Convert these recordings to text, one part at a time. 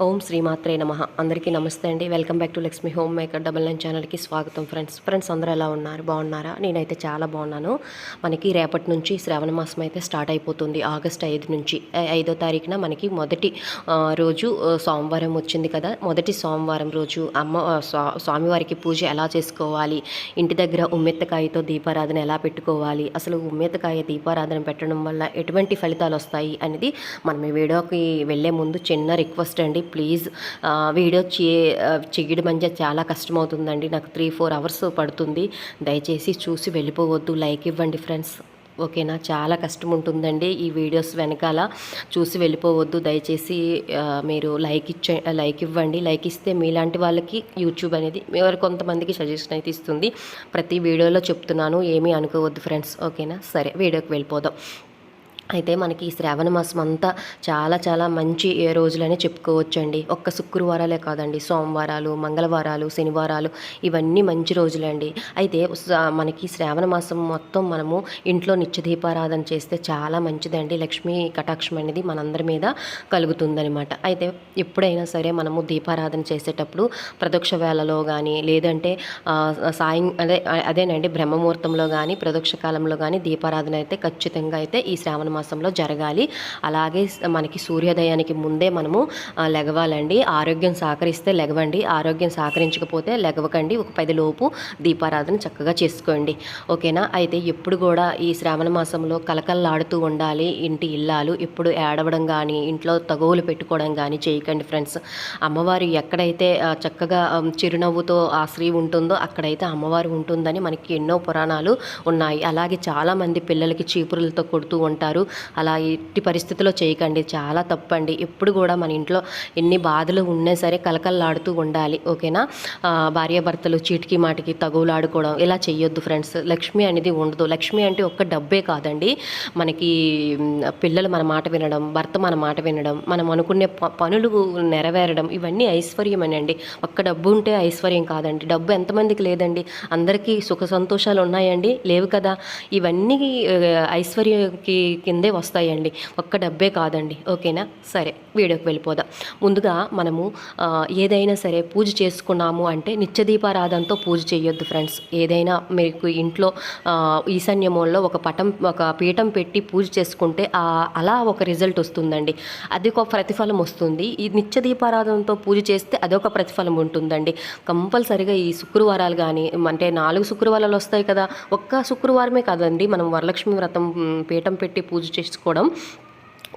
ఓం శ్రీమాత్రే నమ. అందరికీ నమస్తే అండి. Welcome back to Lakshmi home maker double nine ఛానల్కి స్వాగతం ఫ్రెండ్స్. ఫ్రెండ్స్ అందరూ ఎలా ఉన్నారు? బాగున్నారా? నేనైతే చాలా బాగున్నాను. మనకి రేపటి నుంచి శ్రావణ మాసం అయితే స్టార్ట్ అయిపోతుంది. ఆగస్ట్ ఐదు నుంచి ఐదో తారీఖున మనకి మొదటి రోజు సోమవారం వచ్చింది కదా. మొదటి సోమవారం రోజు అమ్మ స్వామివారికి పూజ ఎలా చేసుకోవాలి? ఇంటి దగ్గర ఉమ్మెత్తకాయతో దీపారాధన ఎలా పెట్టుకోవాలి? అసలు ఉమ్మెత్తకాయ దీపారాధన పెట్టడం వల్ల ఎటువంటి ఫలితాలు వస్తాయి అనేది మనం ఈ వీడియోకి వెళ్ళే ముందు చిన్న రిక్వెస్ట్ అండి. ప్లీజ్ వీడియో చే చేయడం అంటే చాలా కష్టమవుతుందండి. నాకు త్రీ ఫోర్ అవర్స్ పడుతుంది. దయచేసి చూసి వెళ్ళిపోవద్దు. లైక్ ఇవ్వండి ఫ్రెండ్స్. ఓకేనా? చాలా కష్టం ఉంటుందండి ఈ వీడియోస్ వెనకాల. చూసి వెళ్ళిపోవద్దు. దయచేసి మీరు లైక్ ఇచ్చే లైక్ ఇవ్వండి. లైక్ ఇస్తే మీలాంటి వాళ్ళకి యూట్యూబ్ అనేది ఎవరు కొంతమందికి సజెషన్ అయితే ఇస్తుంది. ప్రతి వీడియోలో చెప్తున్నాను. ఏమీ అనుకోవద్దు ఫ్రెండ్స్. ఓకేనా? సరే వీడియోకి వెళ్ళిపోదాం. అయితే మనకి ఈ శ్రావణ మాసం అంతా చాలా చాలా మంచి ఏ రోజులనే చెప్పుకోవచ్చండి. ఒక్క శుక్రవారాలే కాదండి. సోమవారాలు మంగళవారాలు శనివారాలు ఇవన్నీ మంచి రోజులండి. అయితే మనకి శ్రావణ మాసం మొత్తం మనము ఇంట్లో నిత్య దీపారాధన చేస్తే చాలా మంచిదండి. లక్ష్మీ కటాక్షం అనేది మనందరి మీద కలుగుతుందనమాట అయితే ఎప్పుడైనా సరే మనము దీపారాధన చేసేటప్పుడు ప్రదక్ష వేళలో కానీ లేదంటే సాయం అదే అదేనండి బ్రహ్మముహూర్తంలో కానీ ప్రదక్ష కాలంలో కానీ దీపారాధన అయితే ఖచ్చితంగా అయితే ఈ శ్రావణ మాసంలో జరగాలి. అలాగే మనకి సూర్యోదయానికి ముందే మనము లెగవాలండి. ఆరోగ్యం సహకరిస్తే లెగవండి. ఆరోగ్యం సహకరించకపోతే లెగవకండి. ఒక పది లోపు దీపారాధన చక్కగా చేసుకోండి. ఓకేనా? అయితే ఎప్పుడు కూడా ఈ శ్రావణ మాసంలో కలకల్లాడుతూ ఉండాలి. ఇంటి ఇల్లాలు ఎప్పుడు ఏడవడం కానీ ఇంట్లో తగువులు పెట్టుకోవడం కానీ చేయకండి ఫ్రెండ్స్. అమ్మవారు ఎక్కడైతే చక్కగా చిరునవ్వుతో ఆ స్త్రీ ఉంటుందో అక్కడైతే అమ్మవారు ఉంటుందని మనకి ఎన్నో పురాణాలు ఉన్నాయి. అలాగే చాలామంది పిల్లలకి చీపురులతో కొడుతూ ఉంటారు. అలా ఎట్టి పరిస్థితిలో చేయకండి. చాలా తప్పండి. ఎప్పుడు కూడా మన ఇంట్లో ఎన్ని బాధలు ఉన్నా సరే కలకల్లాడుతూ ఉండాలి. ఓకేనా? భార్యాభర్తలు చీటికి మాటికి తగువులాడుకోవడం ఇలా చేయొద్దు ఫ్రెండ్స్. లక్ష్మి అనేది ఉండదు. లక్ష్మి అంటే ఒక్క డబ్బే కాదండి. మనకి పిల్లలు మన మాట వినడం భర్త మన మాట వినడం మనం అనుకునే ప- పనులు నెరవేరడం ఇవన్నీ ఐశ్వర్యమేనండి. ఒక్క డబ్బు ఉంటే ఐశ్వర్యం కాదండి. డబ్బు ఎంతమందికి లేదండి? అందరికీ సుఖ సంతోషాలు ఉన్నాయండి లేవు కదా? ఇవన్నీ ఐశ్వర్యకి కిందే వస్తాయండి. ఒక్క డబ్బే కాదండి. ఓకేనా? సరే. వీడియోకి వెళ్ళిపోదాం. ముందుగా మనము ఏదైనా సరే పూజ చేసుకున్నాము అంటే నిత్యదీపారాధనతో పూజ చేయొద్దు ఫ్రెండ్స్. ఏదైనా మీకు ఇంట్లో ఆ, ఈశాన్యమూలలో ఒక పటం ఒక పీఠం పెట్టి పూజ చేసుకుంటే అలా ఒక రిజల్ట్ వస్తుందండి. అది ఒక ప్రతిఫలం వస్తుంది. ఈ నిత్యదీపారాధనతో పూజ చేస్తే అదొక ప్రతిఫలం ఉంటుందండి. కంపల్సరిగా ఈ శుక్రవారాలు కానీ అంటే నాలుగు శుక్రవారాలు వస్తాయి కదా ఒక్క శుక్రవారమే కాదండి. మనం వరలక్ష్మి వ్రతం పీఠం పెట్టి పూజ చేసుకోవడం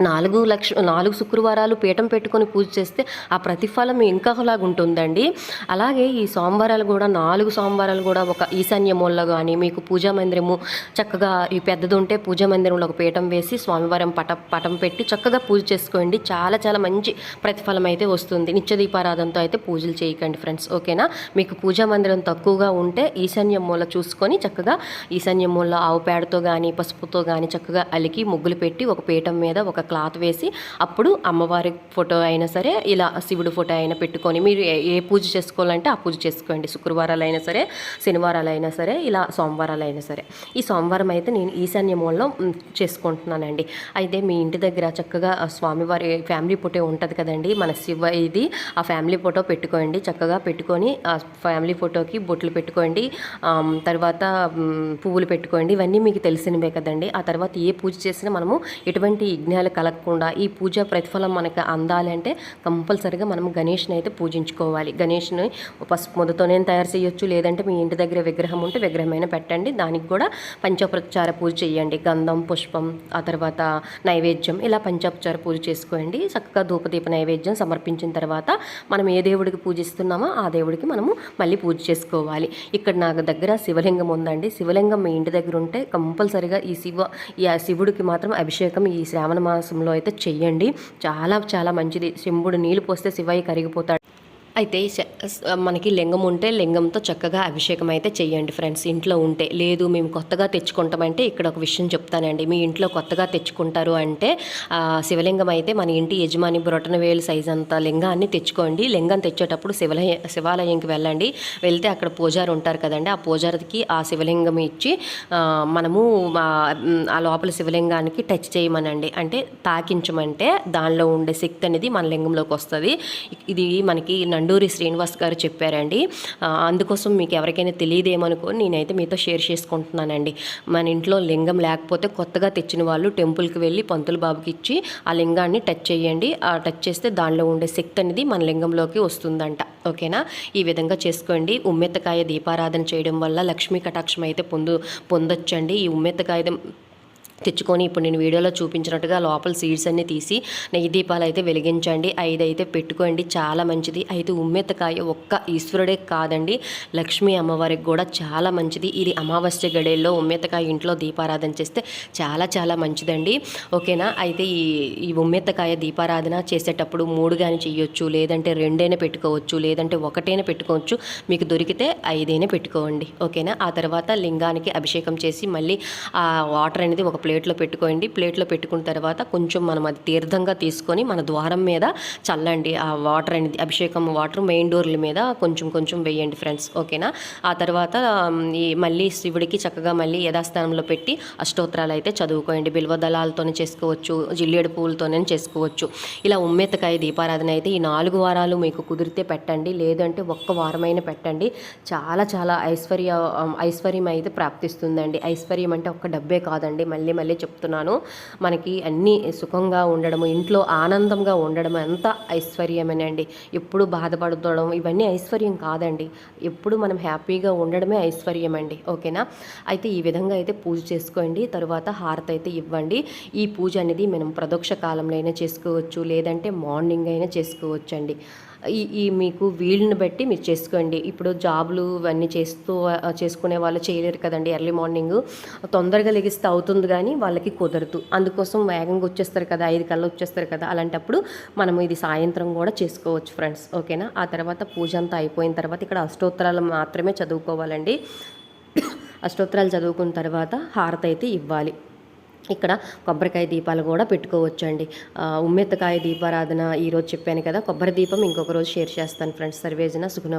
నాలుగు లక్ష నాలుగు శుక్రవారాలు పీఠం పెట్టుకొని పూజ చేస్తే ఆ ప్రతిఫలం ఇంకాలాగా ఉంటుందండి అలాగే ఈ సోమవారాలు కూడా నాలుగు సోమవారాలు కూడా ఒక ఈశాన్య మూలలో కానీ మీకు పూజా మందిరము చక్కగా ఈ పెద్దది ఉంటే పూజా మందిరంలో ఒక పీఠం వేసి స్వామివారం పట పటం పెట్టి చక్కగా పూజ చేసుకోండి. చాలా చాలా మంచి ప్రతిఫలం అయితే వస్తుంది. నిత్యదీపారాధనతో అయితే పూజలు చేయకండి ఫ్రెండ్స్. ఓకేనా? మీకు పూజా మందిరం తక్కువగా ఉంటే ఈశాన్య మూల చూసుకొని చక్కగా ఈశాన్య మూల ఆవు పేడతో కానీ పసుపుతో కానీ చక్కగా అలికి ముగ్గులు పెట్టి ఒక పీఠం మీద ఒక క్లాత్ వేసి అప్పుడు అమ్మవారి ఫోటో అయినా సరే ఇలా శివుడు ఫోటో అయినా పెట్టుకొని మీరు ఏ- ఏ పూజ చేసుకోవాలంటే ఆ పూజ చేసుకోండి. శుక్రవారాలు అయినా సరే శనివారాలైనా సరే ఇలా సోమవారాలైనా సరే. ఈ సోమవారం అయితే నేను ఈశాన్య మూలలో చేసుకుంటున్నానండి. అయితే మీ ఇంటి దగ్గర చక్కగా స్వామివారి ఫ్యామిలీ ఫోటో ఉంటుంది కదండి. మన శివ ఇది ఆ ఫ్యామిలీ ఫోటో పెట్టుకోండి. చక్కగా పెట్టుకొని ఆ ఫ్యామిలీ ఫోటోకి బొట్లు పెట్టుకోండి. తర్వాత పువ్వులు పెట్టుకోండి. ఇవన్నీ మీకు తెలిసినవే కదండి. ఆ తర్వాత ఏ పూజ చేసినా మనము ఎటువంటి యజ్ఞాలకు కలగకుండా ఈ పూజ ప్రతిఫలం మనకు అందాలి అంటే కంపల్సరిగా మనం గణేష్ని అయితే పూజించుకోవాలి. గణేష్ని పసుపు ముద్దతోనే తయారు చేయొచ్చు లేదంటే మీ ఇంటి దగ్గర విగ్రహం ఉంటే విగ్రహమైనా పెట్టండి. దానికి కూడా పంచోపచార పూజ చేయండి. గంధం పుష్పం ఆ తర్వాత నైవేద్యం ఇలా పంచోపచార పూజ చేసుకోండి. చక్కగా ధూపదీప నైవేద్యం సమర్పించిన తర్వాత మనం ఏ దేవుడికి పూజిస్తున్నామో ఆ దేవుడికి మనము మళ్ళీ పూజ చేసుకోవాలి. ఇక్కడ నాకు దగ్గర శివలింగం ఉందండి. శివలింగం మీ ఇంటి దగ్గర ఉంటే కంపల్సరిగా ఈ శివ ఈ శివుడికి మాత్రం అభిషేకం ఈ శ్రావణ మాసంలో అయితే చెయ్యండి. చాలా చాలా మంచిది. శంభుడు నీళ్ళు పోస్తే శివయ్య కరిగిపోతాడు. అయితే మనకి లింగం ఉంటే లింగంతో చక్కగా అభిషేకం అయితే చేయండి ఫ్రెండ్స్. ఇంట్లో ఉంటే. లేదు మేము కొత్తగా తెచ్చుకుంటామంటే ఇక్కడ ఒక విషయం చెప్తానండి. మీ ఇంట్లో కొత్తగా తెచ్చుకుంటారు అంటే శివలింగం అయితే మన ఇంటి యజమాని బ్రొటన వేలు సైజ్ అంత లింగాన్ని తెచ్చుకోండి. లింగం తెచ్చేటప్పుడు శివలయ శివాలయంకి వెళ్ళండి. వెళ్తే అక్కడ పూజారు ఉంటారు కదండి. ఆ పూజారికి ఆ శివలింగం ఇచ్చి మనము ఆ, ఆ లోపల శివలింగానికి టచ్ చేయమనండి. అంటే తాకించమంటే దానిలో ఉండే శక్తి అనేది మన లింగంలోకి వస్తుంది. ఇది మనకి నండూరి శ్రీనివాస్ గారు చెప్పారండి. అందుకోసం మీకు ఎవరికైనా తెలియదేమనుకో నేనైతే మీతో షేర్ చేసుకుంటున్నానండి. మన ఇంట్లో లింగం లేకపోతే కొత్తగా తెచ్చిన వాళ్ళు టెంపుల్కి వెళ్ళి పంతులు బాబుకి ఇచ్చి ఆ లింగాన్ని టచ్ చేయండి. ఆ టచ్ చేస్తే దానిలో ఉండే శక్తి అనేది మన లింగంలోకి వస్తుందంట. ఓకేనా? ఈ విధంగా చేసుకోండి. ఉమ్మెత్తకాయ దీపారాధన చేయడం వల్ల లక్ష్మీ కటాక్షం అయితే పొందు పొందొచ్చండి. ఈ ఉమ్మెత్తకాయ తెచ్చుకొని ఇప్పుడు నేను వీడియోలో చూపించినట్టుగా లోపల సీడ్స్ అన్నీ తీసి నెయ్యి దీపాలు అయితే వెలిగించండి ఐదు అయితే పెట్టుకోండి. చాలా మంచిది. అయితే ఉమ్మెత్తకాయ ఒక్క ఈశ్వరుడే కాదండి. లక్ష్మీ అమ్మవారికి కూడా చాలా మంచిది. ఇది అమావాస్య గడేల్లో ఉమ్మెత్తకాయ ఇంట్లో దీపారాధన చేస్తే చాలా చాలా మంచిదండి. ఓకేనా? అయితే ఈ ఈ ఉమ్మెత్తకాయ దీపారాధన చేసేటప్పుడు మూడు కానీ చేయొచ్చు లేదంటే రెండైనా పెట్టుకోవచ్చు లేదంటే ఒకటైనా పెట్టుకోవచ్చు. మీకు దొరికితే ఐదైనా పెట్టుకోండి. ఓకేనా? ఆ తర్వాత లింగానికి అభిషేకం చేసి మళ్ళీ ఆ వాటర్ అనేది ఒక ప్లేట్లో పెట్టుకోండి. ప్లేట్లో పెట్టుకున్న తర్వాత కొంచెం మనం అది తీర్థంగా తీసుకొని మన ద్వారం మీద చల్లండి. ఆ వాటర్ అనేది అభిషేకం వాటర్ మెయిన్ డోర్ల మీద కొంచెం కొంచెం వేయండి ఫ్రెండ్స్. ఓకేనా? ఆ తర్వాత ఈ మళ్ళీ శివుడికి చక్కగా మళ్ళీ యథాస్థానంలో పెట్టి అష్టోత్తరాలు అయితే చదువుకోండి. బిల్వ దళాలతోనే చేసుకోవచ్చు జిల్లేడు పువ్వులతోనే చేసుకోవచ్చు. ఇలా ఉమ్మెత్తకాయ దీపారాధన అయితే ఈ నాలుగు వారాలు మీకు కుదిరితే పెట్టండి. లేదంటే ఒక్క వారమైన పెట్టండి. చాలా చాలా ఐశ్వర్య ఐశ్వర్యం అయితే ప్రాప్తిస్తుందండి. ఐశ్వర్యం అంటే ఒక్క డబ్బే కాదండి. మళ్ళీ మళ్ళీ చెప్తున్నాను. మనకి అన్నీ సుఖంగా ఉండడము ఇంట్లో ఆనందంగా ఉండడం అంతా ఐశ్వర్యమేనండి. ఎప్పుడు బాధపడడం ఇవన్నీ ఐశ్వర్యం కాదండి. ఎప్పుడు మనం హ్యాపీగా ఉండడమే ఐశ్వర్యం అండి ఓకేనా? అయితే ఈ విధంగా అయితే పూజ చేసుకోండి. తర్వాత హారతి అయితే ఇవ్వండి. ఈ పూజ అనేది మనం ప్రదోక్ష కాలంలో అయినా చేసుకోవచ్చు లేదంటే మార్నింగ్ అయినా చేసుకోవచ్చు అండి ఈ ఈ మీకు వీళ్ళని బట్టి మీరు చేసుకోండి. ఇప్పుడు జాబులు ఇవన్నీ చేస్తూ చేసుకునే వాళ్ళు చేయలేరు కదండి ఎర్లీ మార్నింగ్. తొందరగా లెగిస్తే అవుతుంది కానీ వాళ్ళకి కుదరదు. అందుకోసం వేగంగా వచ్చేస్తారు కదా ఐదు కల్లా వచ్చేస్తారు కదా అలాంటప్పుడు మనం ఇది సాయంత్రం కూడా చేసుకోవచ్చు ఫ్రెండ్స్. ఓకేనా? ఆ తర్వాత పూజ అంతా అయిపోయిన తర్వాత ఇక్కడ అష్టోత్తరాలు మాత్రమే చదువుకోవాలండి. అష్టోత్తరాలు చదువుకున్న తర్వాత హారతి అయితే ఇవ్వాలి. ఇక్కడ కొబ్బరికాయ దీపాలు కూడా పెట్టుకోవచ్చండి. ఉమ్మెత్తకాయ దీపారాధన ఈరోజు చెప్పాను కదా కొబ్బరి దీపం ఇంకొక రోజు షేర్ చేస్తాను ఫ్రెండ్స్. సర్వేజన సుఖన